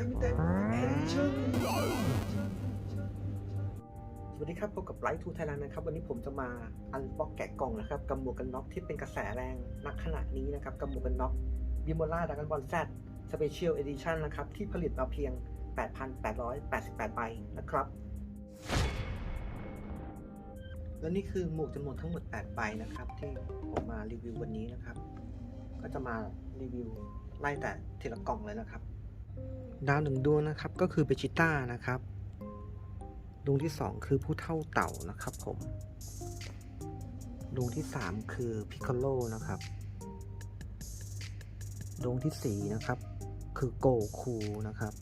Limited Edition สวัสดีครับพบกับไลท์ทูไทยแลนด์นะครับ วันนี้ผมจะมาอันบ็อกแกะกล่องนะครับกับหมวกกันน็อกที่เป็นกระแสแรงนักขณะนี้นะครับกับหมวกกันน็อกบิโมล่าดักกันบอลแซดสเปเชียลเอดิชันนะครับ ที่ผลิตมาเพียง 8,888 ใบนะครับ และนี่คือหมวกจำนวนทั้งหมด 8 ใบนะครับ ที่ผมมารีวิววันนี้นะครับ ก็จะมารีวิวไล่แต่ทีละกล่องเลยนะครับ ดาวหนึ่งดวงนะครับก็คือเบจิต้านะครับดวงที่ 2 คือผู้เท่าเต่านะครับผมดวงที่ 3 คือพิค o โลนะครับดวงที่ 4 นะครับ คือโกคูนะครับ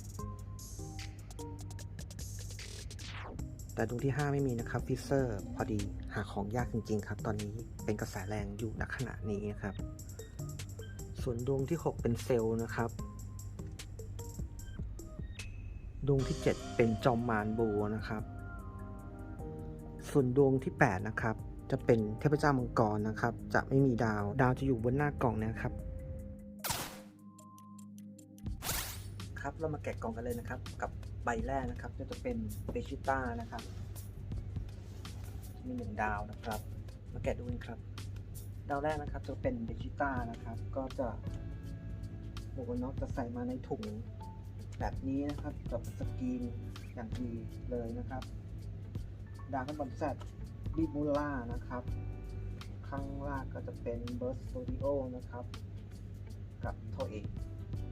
แต่ดวงที่ 5 ไม่มีนะครับฟิเซอร์พอดีหาของยากจริง ๆ ครับ ตอนนี้เป็นกระแสแรงอยู่ณขณะนี้นะครับ ส่วนดวงที่ 6 เป็นเซลล์นะครับ ดวงที่ 7 เป็นจอมมารบูนะครับ ส่วนดวงที่ 8 นะครับ จะเป็นเทพเจ้ามังกรนะครับ จะไม่มีดาว ดาวจะอยู่บนหน้ากล่องนะครับ ครับ เรามาแกะกล่องกันเลยนะครับ กับใบแรกนะครับ ก็จะเป็นเบชิต้านะครับ มีหนึ่งดาวนะครับ มาแกะดูกันครับ ดาวแรกนะครับจะเป็นเบชิต้านะครับ ก็จะหมวกน็อกจะใส่มาในถุง แบบนี้นะครับกับสกรีนอย่างดีเลยนะครับดาร์กบอลแซดบิบูล่านะครับ ข้างล่างก็จะเป็นเบิร์สสตูดิโอนะครับ กับโทเอก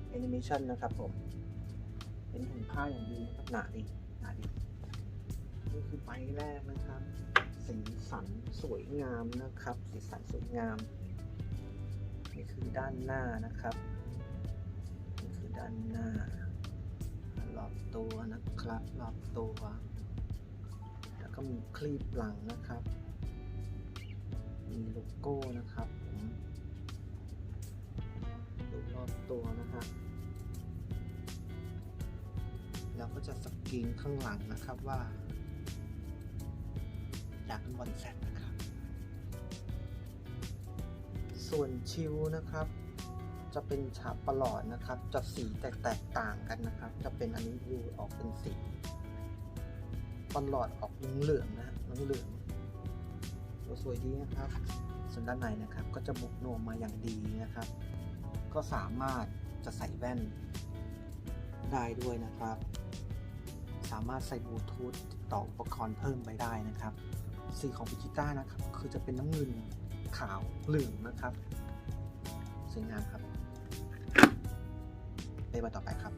แอนิเมชันนะครับผม เป็นถุงผ้าอย่างดีนะครับหนาดีหนาดีนี่คือใบแรกนะครับ สีสันสวยงามนะครับ สีสันสวยงามนี่คือด้านหน้านะครับ นี่คือด้านหน้า รอบตัวนะครับรอบตัว แล้วก็มีคลีปหลังนะครับ มีโลโก้นะครับผมดูรอบตัวนะครับแล้วก็จะสกรีนข้างหลังนะครับว่า อยากเป็นบอลแซดนะครับ ส่วนชิวนะครับ จะเป็นฉาบประหลอดนะครับ จะสีแตกต่างกันนะครับ จะเป็นอันนี้ดูออกเป็นสีประหลอดออกเหลืองนะเหลืองสวยดีนะครับ ส่วนด้านในนะครับก็จะบุกโนมมาอย่างดีนะครับ ก็สามารถจะใส่แว่นได้ด้วยนะครับ สามารถใส่บลูทูธต่ออุปกรณ์เพิ่มไปได้นะครับ สีของพิจิต้านะครับ คือจะเป็นน้ำเงินขาวเหลืองนะครับ สวยงามครับ ไปใบต่อไปครับ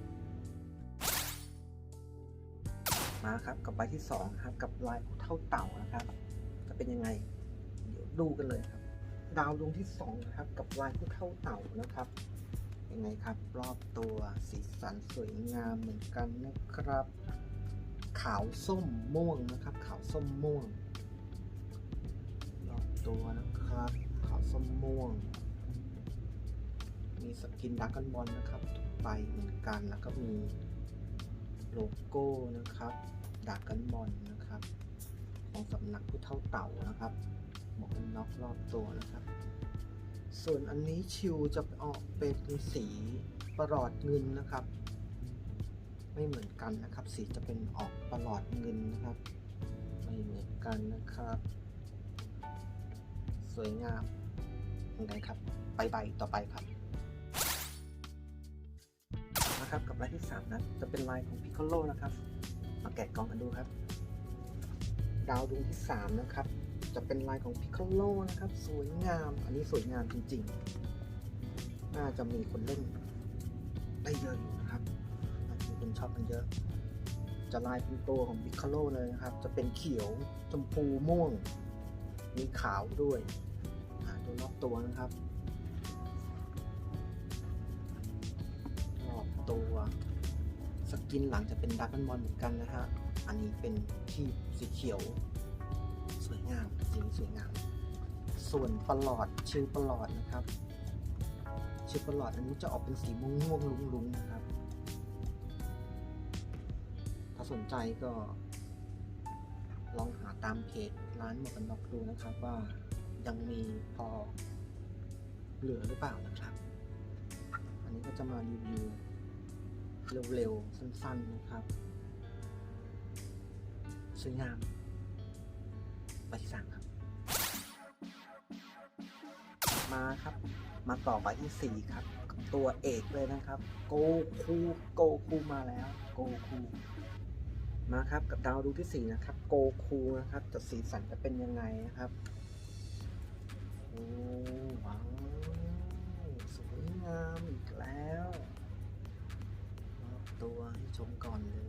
มาครับกับใบที่2ครับกับลายเท่าเต่านะครับ จะเป็นยังไง เดี๋ยวดูกันเลยครับ ดาวดวงที่2นะครับ กับลายเท่าเต่านะครับ ยังไงครับ รอบตัวสีสันสวยงามเหมือนกันนะครับ ขาวส้มม่วงนะครับ ขาวส้มม่วง รอบตัวนะครับ ขาวส้มม่วงมีสกินดักกันบอลนะครับ ทุกใบเหมือนกัน แล้วก็มีโลโก้นะครับดักกันบอลนะครับ ของสำนักผู้เท่าเต่านะครับหมวกกันน็อกรอบตัวนะครับ ส่วนอันนี้ชิวจะออกเป็นสีประหลอดเงินนะครับ ไม่เหมือนกันนะครับ สีจะเป็นออกประหลอดเงินนะครับ ไม่เหมือนกันนะครับ สวยงามยังไงครับไปใบต่อไปครับ นะครับกับลายที่3นะจะเป็นลายของพิค o โลนะครับ มาแกะกล่องกันดูครับ ดาวดวงที่3นะครับ จะเป็นลายของพิค o โลนะครับ สวยงาม อันนี้สวยงามจริงๆ น่าจะมีคนเล่นได้เยอะอยู่นะครับน่าจะมีคนชอบกันเยอะ จะลายเป็นตัวของพิค o โลเลยนะครับ จะเป็นเขียวชมพูม่วง มีขาวด้วยอ่าดูรอบตัวนะครับ กินหลังจะเป็นดักกันบอลเหมือนกันนะฮะ อันนี้เป็นที่สีเขียว สวยงามสีสวยงาม ส่วนปลอดชื่อปลอดนะครับ ชื่อปลอดอันนี้จะออกเป็นสีม่วงม่วงๆลุ้งนะครับ ถ้าสนใจก็ลองหาตามเพจร้านหมวกกันน็อกดูนะครับว่ายังมีพอเหลือหรือเปล่านะครับ อันนี้ก็จะมารีวิว เร็วๆ สั้นๆ นะครับ สวยงามใบที่สามครับ มาครับ มาต่อใบที่สี่ครับ ตัวเอกเลยนะครับ โกคูโกคูมาแล้ว โกคูมาครับกับดาวดวงที่สี่นะครับ โกคูนะครับจะสีสันจะเป็นยังไงนะครับโอ้ว้าวสวยงามอีก ตัวให้ชมก่อนเลย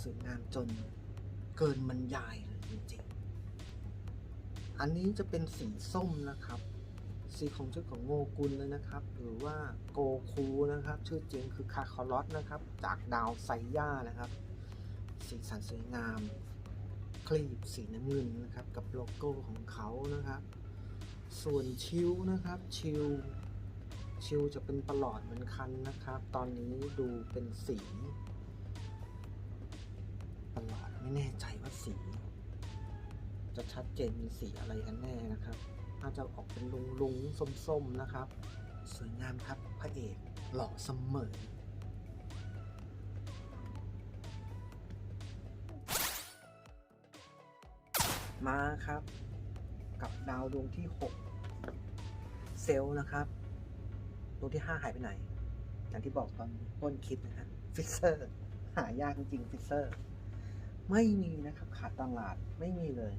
สวยงามจนเกินบรรยายเลยจริงๆ อันนี้จะเป็นสีส้มนะครับ สีของชื่อของโงกุลเลยนะครับ หรือว่าโกคูนะครับ ชื่อจริงคือคาคาร์ลอตนะครับ จากดาวไซย่านะครับ สีสันสวยงาม คลีบสีน้ำเงินนะครับ กับโลโก้ของเขานะครับ ส่วนชิวนะครับ ชิวชิวจะเป็นประหลอดเหมือนคันนะครับ ตอนนี้ดูเป็นสีประหลอดไม่แน่ใจว่าสี จะชัดเจนเป็นสีอะไรกันแน่นะครับ น่าจะออกเป็นลุงลุงส้มส้มๆนะครับ สวยงามครับพระเอกหล่อเสมอมาครับ กับดาวดวงที่ 6 เซลล์นะครับดวงที่ 5 หายไปไหน อย่างที่บอกตอนต้นคลิปนะฮะฟิเซอร์ หายากจริงๆฟิเซอร์ ไม่มีนะครับ ขาดตลาดไม่มีเลย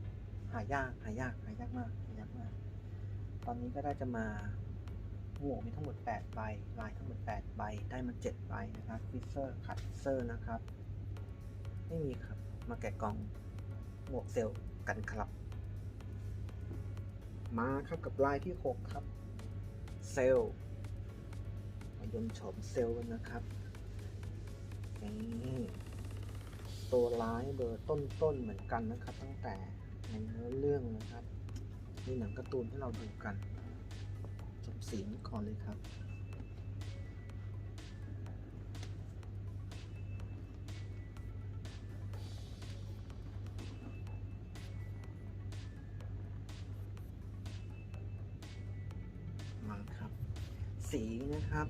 หายากหายากหายากมาก ตอนนี้ก็ได้จะมาหมวมีทั้งหมด 8 ใบ ลายทั้งหมด 8 ใบ ได้มา 7 ใบนะครับฟิเซอร์ขาดเซอร์นะครับ ไม่มีครับ มาแกะกล่องหมวกเซลล์กันครับ มาครับกับลายที่ 6 ครับ เซลมายนโฉมเซลนนะครับนี่ตัวร้ายเบอร์ต้นๆเหมือนกันนะครับ ตั้งแต่ในเนื้อเรื่องนะครับ มีหนังการ์ตูนให้เราดูกันจบสีนก่อนเลยครับมาครับ สีนะครับ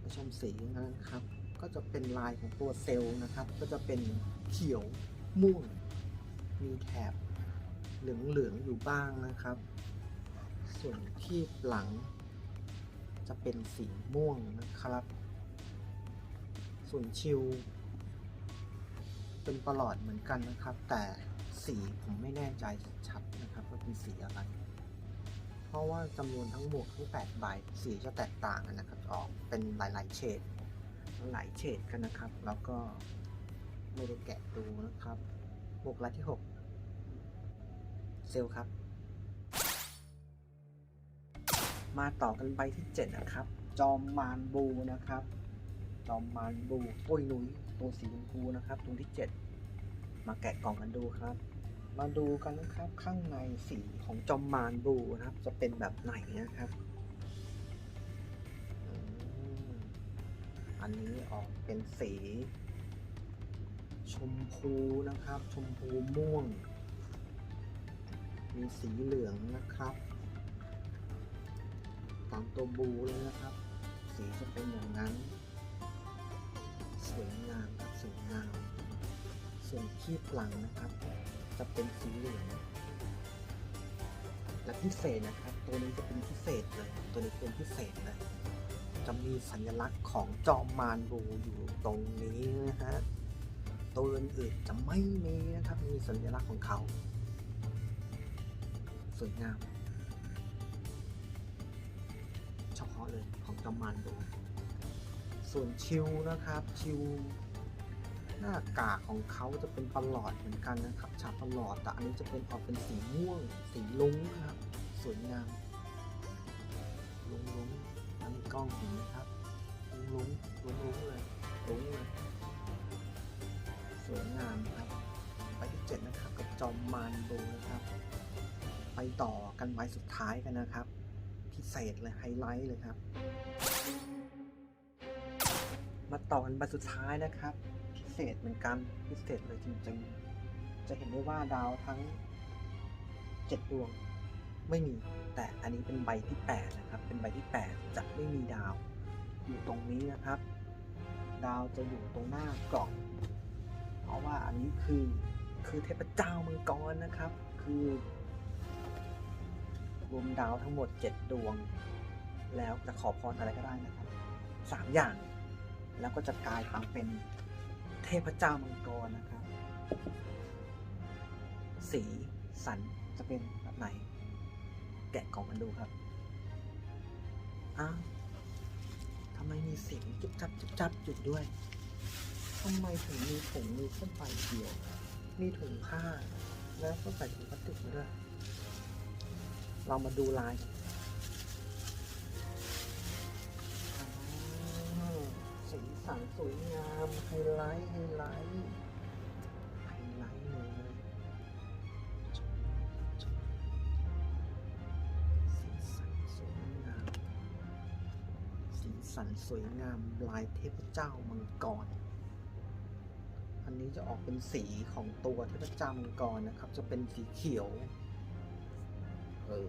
มาชมสีนะครับ ก็จะเป็นลายของตัวเซลล์นะครับ ก็จะเป็นเขียวม่วงมีแถบ เหลืองๆอยู่บ้างนะครับ ส่วนที่หลังจะเป็นสีม่วงนะครับ ส่วนชิว เป็นประหลอดเหมือนกันนะครับ แต่สีผมไม่แน่ใจชัดนะครับว่าเป็นสีอะไร เพราะว่าจำนวนทั้งหมดทั้ง8ใบสีจะแตกต่างกันนะครับ ออกเป็นหลายๆเฉดหลายเฉดกันนะครับ แล้วก็ไม่ได้แกะดูนะครับบวกลายที่ 6 เซลล์ครับ มาต่อกันใบที่ 7 นะครับ จอมมารบูนะครับ จอมมารบูปุ้ยนุ้ยตัวสีชมพูนะครับตัวที่ 7 มาแกะกล่องกันดูครับ มาดูกันนะครับข้างในสีของจอมมารบูนะครับ จะเป็นแบบไหนนะครับอันนี้ออกเป็นสี ชมพูนะครับ ชมพูม่วง มีสีเหลืองนะครับ ตามตัวบูเลยนะครับ สีจะเป็นอย่างนั้น สวยงามครับสวยงาม ส่วนคีบหลังนะครับ จะเป็นสีเหลืองและพิเศษนะครับ ตัวนี้จะเป็นพิเศษเลย ตัวนี้เป็นพิเศษเลยจะมีสัญลักษณ์ของจอมมารบูอยู่ตรงนี้นะฮะตัวอื่นๆจะไม่มีนะครับ มีสัญลักษณ์ของเขา สวยงาม เฉพาะเลยของจอมมารบูส่วนชิวนะครับ ชิวหน้ากากของเขาจะเป็นประหลอดเหมือนกันนะครับฉากประหลอดแต่อันนี้จะเป็นออกเป็นสีม่วง สีลุ้งนะครับ สวยงามลุ้งลุ้งอันนี้กล้องเห็นไหมครับลุ้งลุ้งลุ้งลุ้งเลยลุ้งเลยสวยงามครับไปที่เจ็ดนะครับกับจอมมารบูนะครับ ไปต่อกันไว้สุดท้ายกันนะครับ พิเศษเลยไฮไลท์เลยครับ มาต่อกันใบสุดท้ายนะครับ พิเศษเหมือนกันพิเศษเลยจริงๆ จะเห็นได้ว่าดาวทั้ง 7 ดวงไม่มี แต่อันนี้เป็นใบที่ 8 นะครับ เป็นใบที่ 8 จะไม่มีดาว อยู่ตรงนี้นะครับ ดาวจะอยู่ตรงหน้ากล่อง เพราะว่าอันนี้คือคือเทพเจ้ามังกรนะครับ คือ รวมดาวทั้งหมด 7 ดวง แล้วจะขอพรอะไรก็ได้นะครับ3อย่าง แล้วก็จะกลายมาเป็นเทพเจ้ามังกรนะครับ สีสันจะเป็นแบบไหน แกะกล่องกันดูครับอ้าวทำไมมีเสียงจุบจับจุบจับอยู่ด้วยทำไมถึงมีถุงมือแค่ใบเดียว มีถุงผ้า แล้วก็ใส่ถุงพลาสติกมาด้วย เรามาดูลายสีสันสวยงามไฮไลท์ไฮไลท์ไฮไลท์เลยสีสันสวยงามสีสันสวยงามลายเทพเจ้ามังกร อันนี้จะออกเป็นสีของตัวเทพเจ้ามังกรนะครับ จะเป็นสีเขียว เออ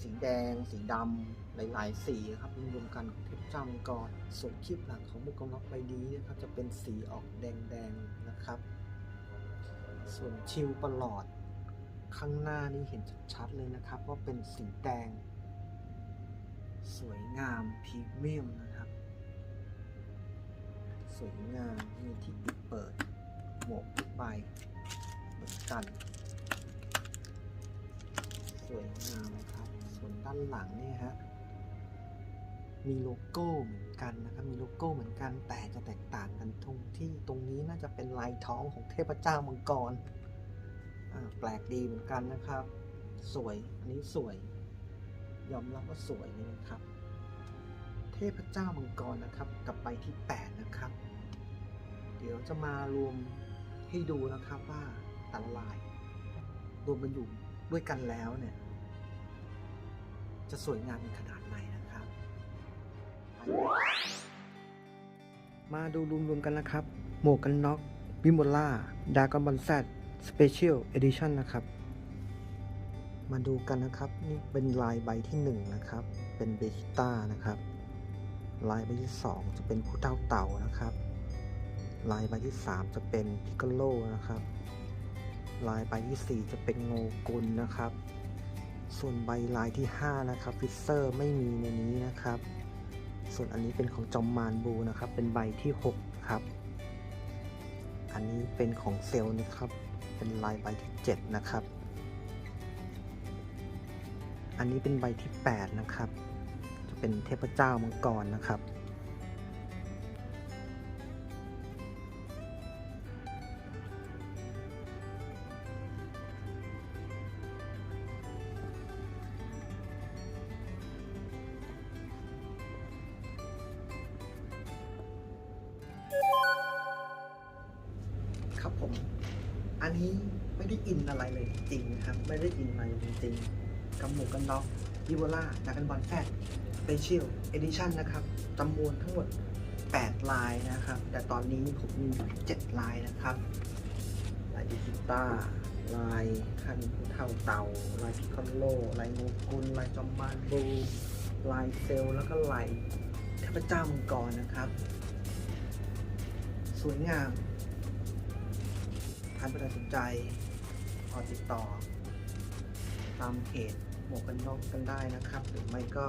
สีแดง สีดำหลายๆสีครับรวมกันเทพเจ้ามังกรส่วนคลิปหลังของมุกกองล็อกใบนี้นะครับจะเป็นสีออกแดงๆนะครับ ส่วนชิวประหลอดข้างหน้านี่เห็นชัดๆเลยนะครับว่าเป็นสีแดง สวยงามพรีเมียมนะครับ สวยงามมีที่ปิดเปิดหมวกใบเหมือนกัน วยงามนะครับ ส่วนด้านหลังเนี่ยฮะมีโลโก้เหมือนกันนะครับ มีโลโก้เหมือนกัน แต่จะแตกต่างกันตรงที่ตรงนี้น่าจะเป็นลายท้องของเทพเจ้ามังกร แปลกดีเหมือนกันนะครับ สวย อันนี้สวย ยอมรับว่าสวยเลยนะครับ เทพเจ้ามังกรนะครับกับใบที่ 8 นะครับ เดี๋ยวจะมารวมให้ดูนะครับว่าแต่ละลาย รวมกันอยู่ด้วยกันแล้วเนี่ย จะสวยงามขนาดไหนนะครับ มาดูรวมๆกันนะครับ หมวกกันน็อกวิมบล่าดากอนบอลแซดสเปเชียลเอดิชันนะครับ มาดูกันนะครับ นี่เป็นลายใบที่1นะครับ เป็นเบจิต้านะครับ ลายใบที่ 2 จะเป็นผู้เต่าเต่านะครับ ลายใบที่ 3 จะเป็นพิกโลนะครับ ลายใบที่ 4 จะเป็นโงกุลนะครับ ส่วนใบลายที่ 5 นะครับฟิสเซอร์ไม่มีในนี้นะครับ ส่วนอันนี้เป็นของจอมมานบูนะครับ เป็นใบที่ 6 ครับ อันนี้เป็นของเซลล์นะครับ เป็นลายใบที่ 7 นะครับ อันนี้เป็นใบที่ 8 นะครับ จะเป็นเทพเจ้ามังกรนะครับ อันนี้ไม่ได้อินอะไรเลยจริงครับ ไม่ได้อินอะไรจริงๆกับหมูกันน็อกยิโวล่าดากันบอลแฟตสเปเชียลเอดิชันนะครับจำนวนทั้งหมด 8 ลายนะครับ แต่ตอนนี้ผมมีอยู่7ลายนะครับลายดิจิต้าลายคันผู้เท่าเต่าลายพิคอนโลลายงูกุลลายจอมมานบูลายเซลแล้วก็ลายเทพเจ้ามังกรนะครับ สวยงามานผู้ใดสนใจขอติดต่อ ตามเพจหมวกกันน็อกกันได้นะครับ หรือไม่ก็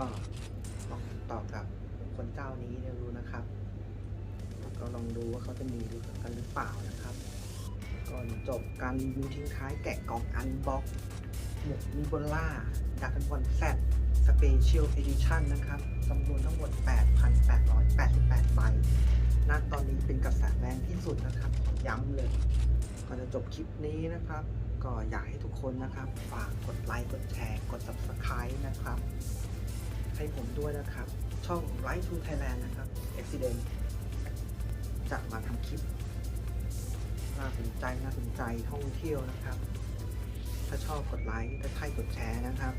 ลองติดต่อกับคนเจ้านี้เดี๋ยวดูนะครับแล้วก็ลองดูว่าเขาจะมีดูกันหรือเปล่านะครับ ก่อนจบการรีวิวทิ้งท้ายแกะกล่องอันบ็อกหมวกมิโบล่าดักกันบอลแซดสเปเชียลเอดิชันนะครับจำนวนทั้งหมด 8,888 ใบณตอนนี้เป็นกระแสแรงที่สุดนะครับ ย้ำเลย ก่อนจะจบคลิปนี้นะครับ ก็อยากให้ทุกคนนะครับ ฝากกดไลค์กดแชร์กด subscribe นะครับ ให้ผมด้วยนะครับ ช่อง Right to Thailand นะครับ Accident จะมาทำคลิปน่าสนใจน่าสนใจท่องเที่ยวนะครับ ถ้าชอบกดไลค์ถ้าใช่กดแชร์นะครับ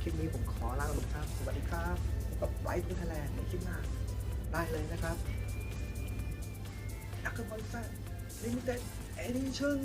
คลิปนี้ผมขอลาไปก่อนครับ สวัสดีครับพบกับ Right to Thailand ในคลิปหน้า ได้เลยนะครับดักเกอร์บอลแฟนลิมิเต็ด เอดิชั่น